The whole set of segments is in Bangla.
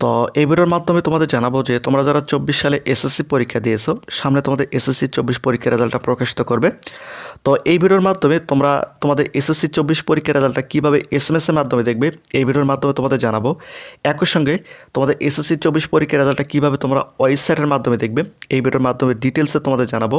তো এই ভিডিওর মাধ্যমে তোমাদের জানাব যে তোমরা যারা চব্বিশ সালে এসএসসি পরীক্ষা দিয়েছ, সামনে তোমাদের এসএসসি চব্বিশ পরীক্ষার রেজাল্টটা প্রকাশিত করবে। তো এই ভিডিওর মাধ্যমে তোমরা, তোমাদের এসএসসি চব্বিশ পরীক্ষার রেজাল্টটা কীভাবে এস এম এর মাধ্যমে দেখবে এই ভিডিওর মাধ্যমে তোমাদের জানাব। একই সঙ্গে তোমাদের এসএসসি চব্বিশ পরীক্ষার রেজাল্টটা কীভাবে তোমরা ওয়েবসাইটের মাধ্যমে দেখবে এই ভিডিওর মাধ্যমে ডিটেলসে তোমাদের জানাব।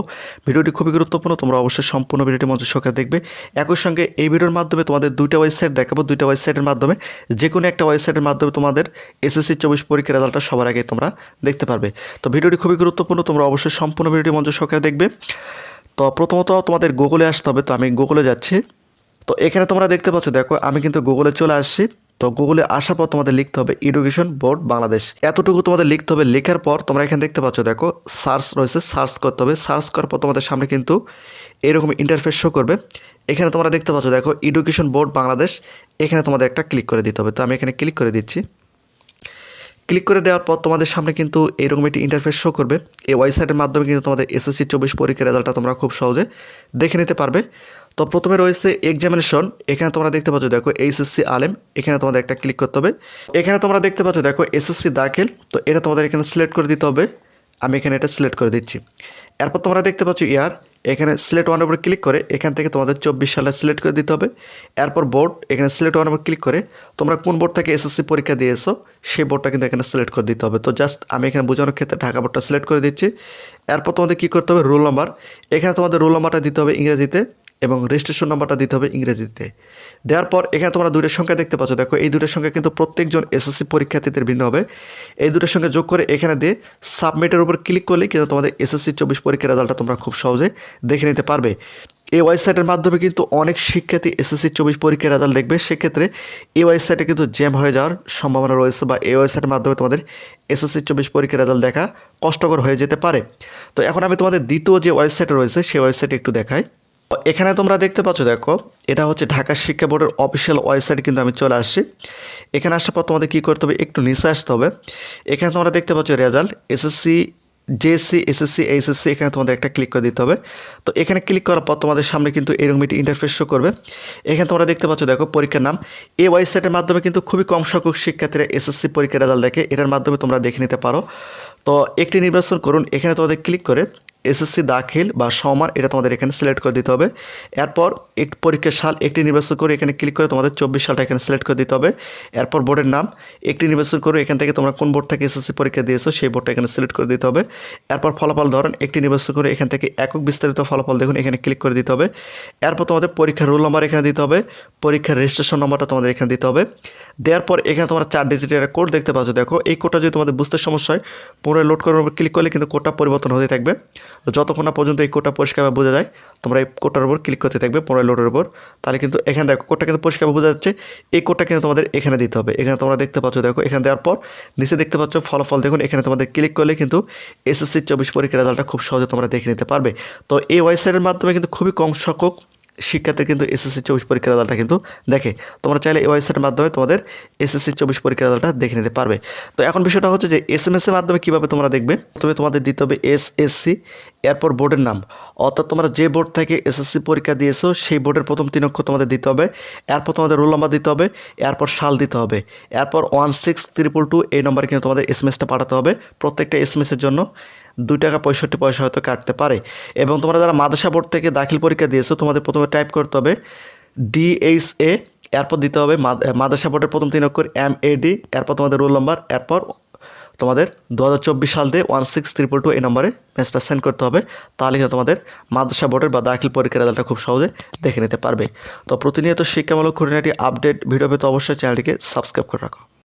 ভিডিওটি খুবই গুরুত্বপূর্ণ, তোমরা অবশ্যই সম্পূর্ণ ভিডিওটি মঞ্চ সহকারে দেখবে। একই সঙ্গে এই ভিডিওর মাধ্যমে তোমাদের দুইটা ওয়েবসাইট দেখাবো। দুইটা ওয়েবসাইটের মাধ্যমে যে কোনো একটা ওয়েবসাইটের মাধ্যমে তোমাদের এসএসসি চব্বিশ পরীক্ষার রেজাল্টটা সবার আগে তোমরা দেখতে পারবে। তো ভিডিওটি খুবই গুরুত্বপূর্ণ, তোমরা অবশ্যই সম্পূর্ণ ভিডিওটি মঞ্চ সহকারে দেখবে। তো প্রথমত তোমাদের গুগলে আসতে হবে, তো আমি গুগলে যাচ্ছি। তো এখানে তোমরা দেখতে পাচ্ছ, দেখো, আমি কিন্তু গুগলে চলে আসছি। তো গুগলে আসার পর তোমাদের লিখতে হবে এডুকেশন বোর্ড বাংলাদেশ এতটুকু তোমাদের লিখতে হবে, লেখার পর তোমরা এখানে দেখতে পাচ্ছ, দেখো সার্চ রয়েছে সার্চ করতে হবে। সার্চ করার পর তোমাদের সামনে কিন্তু এরকম ইন্টারফেস শো করবে। এখানে তোমরা দেখতে পাচ্ছ, দেখো এডুকেশন বোর্ড বাংলাদেশ এখানে তোমাদের একটা ক্লিক করে দিতে হবে। তো আমি এখানে ক্লিক করে দিচ্ছি। ক্লিক করে দেওয়ার পর তোমাদের সামনে কিন্তু এরকম একটি ইন্টারফেস শো করবে। এই ওয়েবসাইটের মাধ্যমে কিন্তু তোমাদের এসএসসি চব্বিশ পরীক্ষার রেজাল্টটা তোমরা খুব সহজে দেখে নিতে পারবে। তো প্রথমে রয়েছে এক্সামিনেশন এখানে তোমরা দেখতে পাচ্ছ, দেখো এইচএসসি আলেম। এখানে তোমাদের একটা ক্লিক করতে হবে। এখানে তোমরা দেখতে পাচ্ছ, দেখো এসএসসি দাখিল। তো এটা তোমাদের এখানে সিলেক্ট করে দিতে হবে। আমি এখানে এটা সিলেক্ট করে দিচ্ছি। এরপর তোমরা দেখতে পাচ্ছ ইয়ার এখানে সিলেক্ট ওয়ান ওপর ক্লিক করে এখান থেকে তোমাদের চব্বিশ সালে সিলেক্ট করে দিতে হবে। এরপর বোর্ড এখানে সিলেক্ট ওয়ান ওপর ক্লিক করে তোমরা কোন বোর্ড থেকে এসএসসি পরীক্ষা দিয়ে এসো সেই বোর্ডটা কিন্তু এখানে সিলেক্ট করে দিতে হবে। তো জাস্ট আমি এখানে বোঝানোর ক্ষেত্রে ঢাকা বোর্ডটা সিলেক্ট করে দিচ্ছি। এরপর তোমাদের কী করতে হবে? রোল নাম্বার এখানে তোমাদের রোল নাম্বারটা দিতে হবে ইংরেজিতে। এবং রেজিস্ট্রেশন নাম্বারটা দিতে হবে ইংরেজিতে। দেওয়ার পর এখানে তোমরা দুইটার সংখ্যা দেখতে পাচ্ছ। দেখো, এই দুটোর সংখ্যা কিন্তু প্রত্যেকজন এসএসসি পরীক্ষার্থীদের ভিন্ন হবে। এই দুটোর সঙ্গে যোগ করে এখানে দিয়ে সাবমিটের উপর ক্লিক করলে কিন্তু তোমাদের এসএসসি চব্বিশ পরীক্ষার রেজাল্টটা তোমরা খুব সহজে দেখে নিতে পারবে। এই ওয়েবসাইটের মাধ্যমে কিন্তু অনেক শিক্ষার্থী এসএসসি চব্বিশ পরীক্ষার রেজাল্ট দেখবে। সেক্ষেত্রে এই ওয়েবসাইটে কিন্তু জ্যাম হয়ে যাওয়ার সম্ভাবনা রয়েছে বা এই ওয়েবসাইটের মাধ্যমে তোমাদের এসএসসি চব্বিশ পরীক্ষার রেজাল্ট দেখা কষ্টকর হয়ে যেতে পারে। তো এখন আমি তোমাদের দ্বিতীয় যে ওয়েবসাইট রয়েছে, সেই ওয়েবসাইটে একটু দেখাই। এখানে তোমরা দেখতে পাচ্ছ, দেখো, এটা হচ্ছে ঢাকা শিক্ষা বোর্ডের অফিসিয়াল ওয়েবসাইট কিন্তু আমি চলে আসছি। এখানে আসার পর তোমাদের কী করতে হবে? একটু নিচে আসতে হবে। এখানে তোমরা দেখতে পাচ্ছ result SSC JSC SSC HSC এখানে তোমাদের একটা ক্লিক করে দিতে হবে। তো এখানে ক্লিক করার পর তোমাদের সামনে কিন্তু এরকম একটি ইন্টারফেস শো করবে। এখানে তোমরা দেখতে পাচ্ছ, দেখো, পরীক্ষার নাম। এই ওয়েবসাইটের মাধ্যমে কিন্তু খুবই কম সংখ্যক শিক্ষার্থীরা এসএসসি পরীক্ষার রেজাল্ট দেখে। এটার মাধ্যমে তোমরা দেখে নিতে পারো। তো একটি নির্বাচন করুন। এখানে তোমাদের ক্লিক করে এসএসসি দাখিল বা সমান এটা তোমাদের এখানে সিলেক্ট করে দিতে হবে। এরপর একটি পরীক্ষার সাল, একটি নির্বাচন করে এখানে ক্লিক করে তোমাদের চব্বিশ সালটা এখানে সিলেক্ট করে দিতে হবে। এরপর বোর্ডের নাম, একটি নির্বাচন করে এখান থেকে তোমরা কোন বোর্ড থেকে এসএসসি পরীক্ষা দিয়েছ, সেই বোর্ডটা এখানে সিলেক্ট করে দিতে হবে। এরপর ফলাফল ধরুন, একটি নির্বাচন করে এখান থেকে একক বিস্তারিত ফলাফল দেখুন, এখানে ক্লিক করে দিতে হবে। এরপর তোমাদের পরীক্ষার রোল নাম্বার এখানে দিতে হবে, পরীক্ষার রেজিস্ট্রেশন নম্বরটা তোমাদের এখানে দিতে হবে। দেওয়ার পর এখানে তোমরা চার ডিজিটের একটা কোড দেখতে পাচ্ছ। দেখো, এই কোডটা যদি তোমাদের বুঝতে সমস্যা হয়, পুনরায় লোড করার ক্লিক করলে কিন্তু কোডটা পরিবর্তন হতে থাকবে। তো যতক্ষণ না পর্যন্ত এই কোডটা পরিষ্কারভাবে বোঝা যায়, তোমরা এই কোডটার উপর ক্লিক করতে থাকবে পরের লোডের উপর। তাহলে কিন্তু এখানে দেখো কোডটা কিন্তু পরিষ্কারভাবে বোঝা যাচ্ছে, এই কোডটা কিন্তু তোমাদের এখানে দিতে হবে। এখানে তোমরা দেখতে পাচ্ছ, দেখো এখানে দেওয়ার পর নিচে দেখতে পাচ্ছ ফলাফল। দেখুন, এখানে তোমাদের ক্লিক করলে কিন্তু এসএসসি চব্বিশ পরীক্ষার রেজাল্টটা খুব সহজে তোমরা দেখে নিতে পারবে। তো এই ওয়েবসাইটের মাধ্যমে কিন্তু খুবই কম সংখ্যক শিক্ষার্থী কিন্তু এসএসসি চব্বিশ পরীক্ষার রেজাল্টটা কিন্তু দেখে। তোমরা চাইলে এই ওয়েবসাইটের মাধ্যমে তোমাদের এসএসসি চব্বিশ পরীক্ষার রেজাল্টটা দেখে নিতে পারবে। তো এখন বিষয়টা হচ্ছে যে এস এম এর মাধ্যমে কীভাবে তোমরা দেখবে? তুমি তোমাদের দিতে হবে এস এসসি এরপর বোর্ডের নাম। অর্থাৎ তোমরা যে বোর্ড থেকে এসএসসি পরীক্ষা দিয়েছ, সেই বোর্ডের প্রথম তিন অক্ষর তোমাদের দিতে হবে। এরপর তোমাদের রোল নাম্বার দিতে হবে, এরপর সাল দিতে হবে। এরপর ওয়ান সিক্স ত্রিপল টু এই নম্বরে কিন্তু তোমাদের এস এম এসটা পাঠাতে হবে প্রত্যেকটা এস এম এসের জন্য। দুই টাকা পঁয়ষট্টি পয়সা হয়তো কাটতে পারে। এবং তোমরা যারা মাদ্রাসা বোর্ড থেকে দাখিল পরীক্ষা দিয়েছ, তোমাদের প্রথমে টাইপ করতে হবে ডিএইচএ এরপর দিতে হবে মাদ্রাসা বোর্ডের প্রথম তিন অক্ষর এম এ ডি এরপর তোমাদের রোল নাম্বার এরপর তোমাদের দু হাজার চব্বিশ সাল দিয়ে ওয়ান সিক্স ত্রিপল টু এই নম্বরে মেসেজটা সেন্ড করতে হবে। তাহলে কিন্তু তোমাদের মাদ্রাসা বোর্ডের বা দাখিল পরীক্ষার রেজাল্টটা খুব সহজে দেখে নিতে পারবে। তো প্রতিনিয়ত শিক্ষামূলক খুঁটিনাটি আপডেট ভিডিও পেতে অবশ্যই চ্যানেলটিকে সাবস্ক্রাইব করে রাখো।